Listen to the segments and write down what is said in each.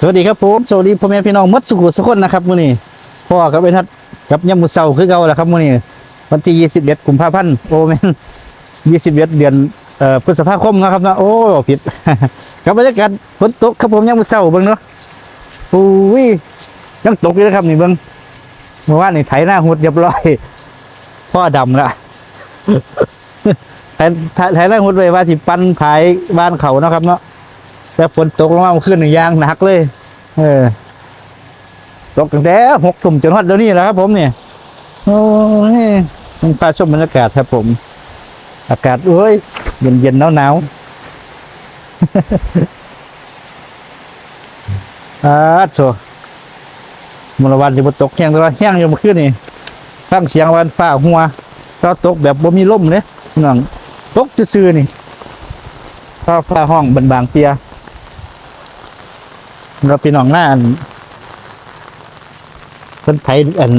สวัสดีครับผมสวัสดีพ่อแม่พี่น้องมัดสุขุสุขคนนะครับมื้อนี้พ่อกับไอ้ทัดกับยามมื้อเช้าคือเก่าแหละครับมื้อนี้วันที่21กุมภาพันธ์โอ้แม่น21เดือนเอ่อพฤษภาคมนะครับนะโอ้ผิดกับบรรยากาศฝนตกครับผมยามุเช้าเบิ่งเนาะโอ้ยยังตกอยู่นะครับนี่เบิ่งเมื่อวานนี่ไถหน้าหุดเรียบร้อยพ่อดำละไถไถหน้าหุดไว้ว่าสิปั้นขายบ้านเขาเนาะครับเนาะ แต่ฝนตกลงมาเมื่อคืนนี่ยางหนักเลย เออตกตั้งแต่หกทุ่มจนฮอดเดี๋ยวนี้แหละครับ ผมเนี่ยโอ้ยมันพาชมบรรยากาศครับ ผม อากาศเอ้ยเย็นเย็นหนาวหนาวอาโซมลวันที่บนตกแห้งแต่ว่าแห้งอยู่เมื่อคืนนี่ฟังเสียงวันฟ้าหัวก็ตกแบบบ่มีลมเลยพี่น้องตกซื่อๆนี่ฟ้าฟ้าห้องบันบางเตีย เราพี่น้องหน้าอันเพิ่นไทยอัน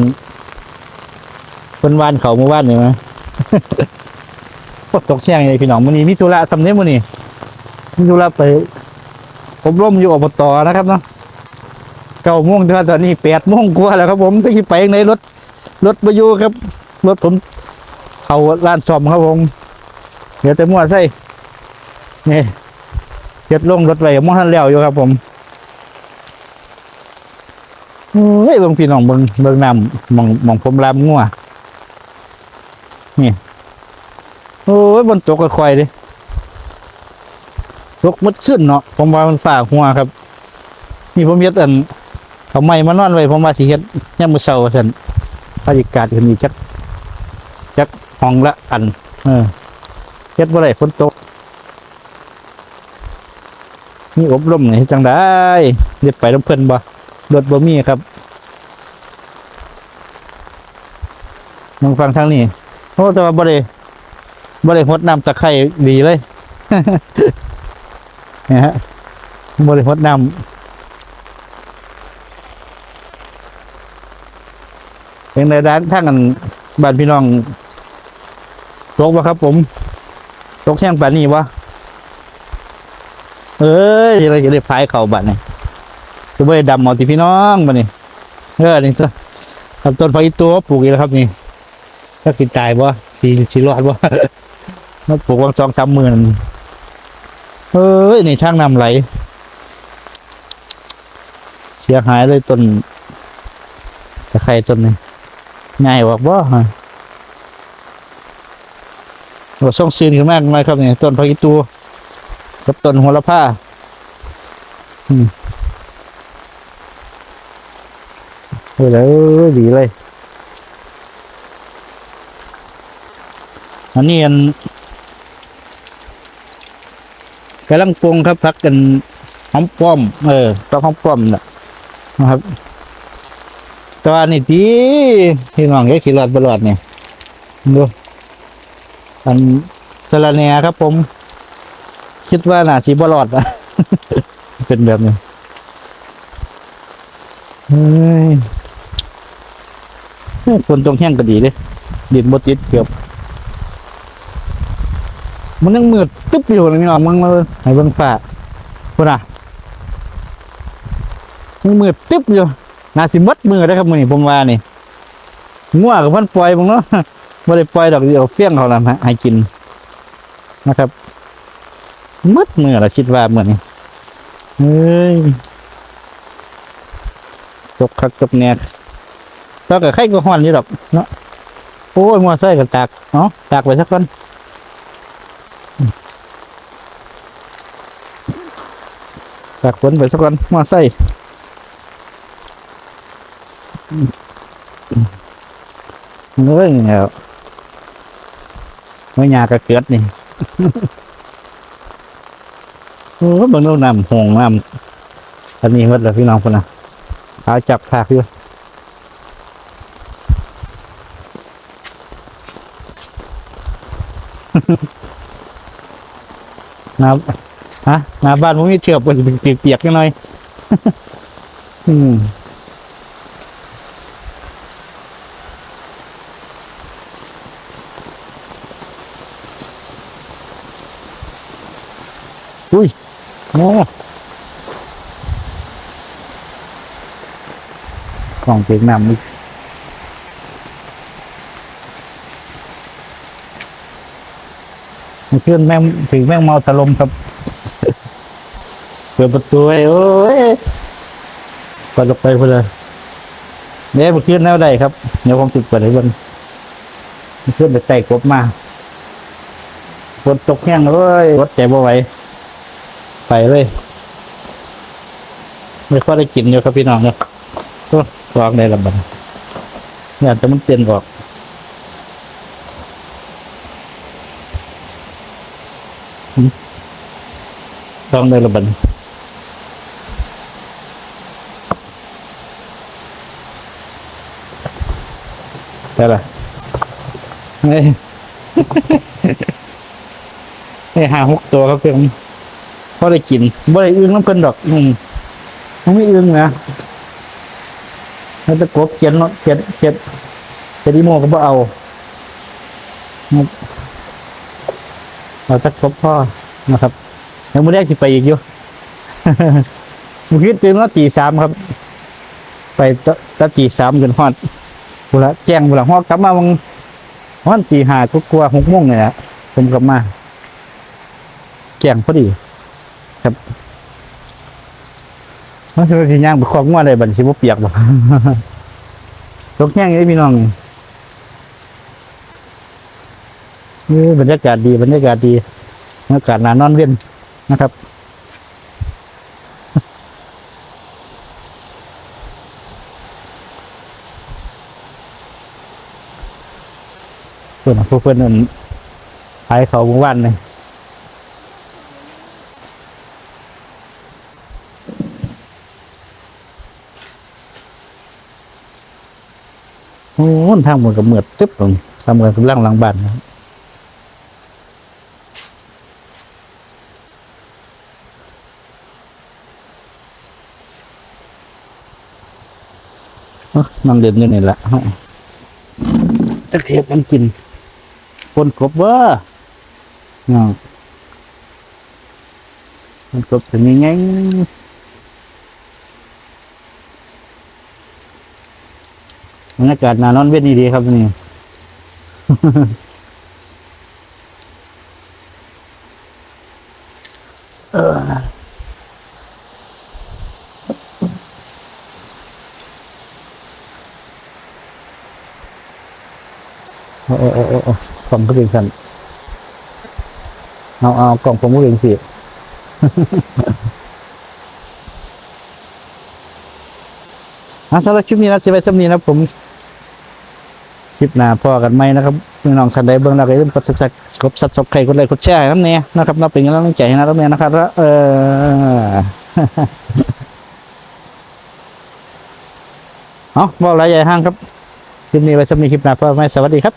เพิ่นวานเขาเมื่อวานนี่มั้ยพวกตกเชียงเลยพี่น้องมื้อนี้มีธุระสำเนียงมื้อนี้มีธุระไปอบรมอยู่อบตนะครับเนาะเก้าโมงถึงตอนนี้แปดโมงกว่าแล้วครับ ผมต้องไปยังไงรถ รถมาอยู่ครับ รถผมเข้าร้านซ่อมครับผมเดี๋ยวแต่มั่วใส่นี่เฮ็ดลงรถไว้มั่วทันแล้วอยู่ครับผม เฮ้ยบิ่งพี่น้องเบิ่งเบิ่งน้ำมองมองผมลามงัวนี่โอ้ยบนตกค่อยดิตกมัดขึ้นเนาะผมว่ามันฝ่าหัวครับ นี่ผมเฮ็ดอันเขาไม่มานอนไว้ผมว่าสิเฮ็ดยามมือเช้าว่าซั่นบรรยากาศขึ้นอีกจักจักห้องละอัน เออเฮ็ดบ่ได้ฝนตกนี่อบรมนี่จังได้เรียกไปน้ำเพิ่นบ่ รถบ่มีครับมองฟังทางนี้โอ้แต่ว่าบ่ได้บ่ได้หดน้ำตะไคร่ดีเลยนี่ฮะบ่ได้หดน้ำเป็นในด้านทางกันบ้านพี่น้องตกบ่ครับ ผมตกแห้งป่านนี้บ่เอ้ยเราจะได้พายเข้าบ้านนี่ย จะไม่ได้ดำเอาที่พี่น้องมานี่เออนี่ตัวทำต้นไฟตัวปลูกอีกแล้วครับนี่ถ้ากินตายบ่สีสีรอดบ่มาปลูกวังสองสามหมื่นเฮ้ยนี่ทางนำไหล เสียหายเลยต้นตะไคร้ต้นนี้ง่ายกว่าบ่ฮะโอ้ส่งซีนขึ้นมากมายครับเนี่ยต้นไฟตัวกับต้นหัวละผ้าเอ อแล้วดีเลย อันนี้อันกำลังปรุงครับพักกันหอมป้อม เออต้องหอมป้อมนะนะครับตัวนี่ดีพี่น้องแกขี่รอดบรอดเนี่ยดูอันสละแหนครับผม คิดว่าน่าสีบรอดอะเป็นแบบนี้เฮ้ย ฝนตรงแห้งก็ดีเลยดินบดติดเกือบ มันยังมืดตึ๊บอยู่เลยนี่หรอมึงเลยให้เบิ่งฟ้าพุ่นอะยังมืดตึ๊บอยู่น่าสิมัดมือได้ครับมือนี้ผมว่านี่ง่วกับพันปล่อยมึงเนาะบ่ได้ปล่อยดอกเดียวเฟี้ยงเขาละให้กินนะครับมัดมือละคิดว่าเหมือนนี้เฮ้ยตกคักตกแนก แล้วก็ไข่ก็ห้อนอยู่ดอกเนาะโอ้ยมัวไส้กันตากเนาะตากไว้สักคนตากฝนไปสักคนมัวไส้เงยแล้วไม่ยากระเกิดนี่โอ้ยบางโน้น้ำหงน้ำอันนี้หมดแล้วพี่น้องคนน่ะขาจับผักอยู่ น้ำฮะน้ำบ้านผมมีเชื่อกมันจะเปียกๆกันหน่อย อืมอุ้ยโอ้ของเปียกน้ำอีก มันขึ้นแม่งถึงแม่งเมาถล่มครับ เปิดประตูไว้โอ้ยเปิดออกไปเพื่อเลยเนี่ยมันขึ้นแนวใดครับเดี๋ยวผมติดเปิดให้เบิ่งมันขึ้นไปไต่กบมาฝนตกแห้งเลยรถใจบ่ไหวไปเลยไม่ค่อยได้กินอยู่ครับพี่น้องเนาะก็วางในลำบันอยากจะมันเตียนออก วางในลำบันได้ละเฮ้ยเฮ้ยหาหกตัวครับเพื่อนพอได้กินบ่ได้อึ้งน้ำเพิ่นดอก อืมมันไม่อึ้งนะมันจะกบเขียนเนาะเขียนเขียนเขียนดีโมก็บ่เอาเราจะกบพ่อนะครับ ยังไม่ได้สิไปอีกอยู่มื่อคืนตื่นมาตีสามครับ ไปตะตะตีสามจนฮอดบุละแจ้งบุละฮอดกลับมาวังวันตีห้าก็กลัวหกโมงเนี่ยนะผมกลับมา แจ้งพอดีมันคือสิย่างไปคอกงัวได้บัดสิบเปียกบ่ตกแห้งเลยพี่น้องนี่บรรยากาศดีบรรยากาศดีบรรยากาศหนานอนเว้น นะครับ เพื่อนพวกเพื่อนนั่นขายเขาเมื่อวานเลยโอ้โหทางหมดกับเหมือดตึ๊บตรงทำกันกำลังหลังบ้านนะครับ นั่งเด่นอยู่นี่แหละตะเกียบมันกินคนกบเว่าน้องคนกบถึงยังไงบรรยากาศนานอนเวียนดีครับนี่เออ โอ้โอ้โอ้โอ้โอ้กล่องก็เป็นกันเอาเอากล่องผมก็เป็นสิอะสำหรับคลิปนี้นะสิไปสำนีนะผม คลิปหน้าพอกันไหมนะครับพี่น้องท่านใดเบิ่งแล้วก็อย่าลืมกดซับสไครต์กดซับสไครกดไลค์กดแชร์ให้น้ำเนี่ยนะครับนับเป็นกำลังใจให้น้ำเนี่ยนะครับเออเอาบอกหลายใหญ่ห้างครับคลิปนี้ไว้สำนีคลิปหน้าพอไหมสวัสดีครับ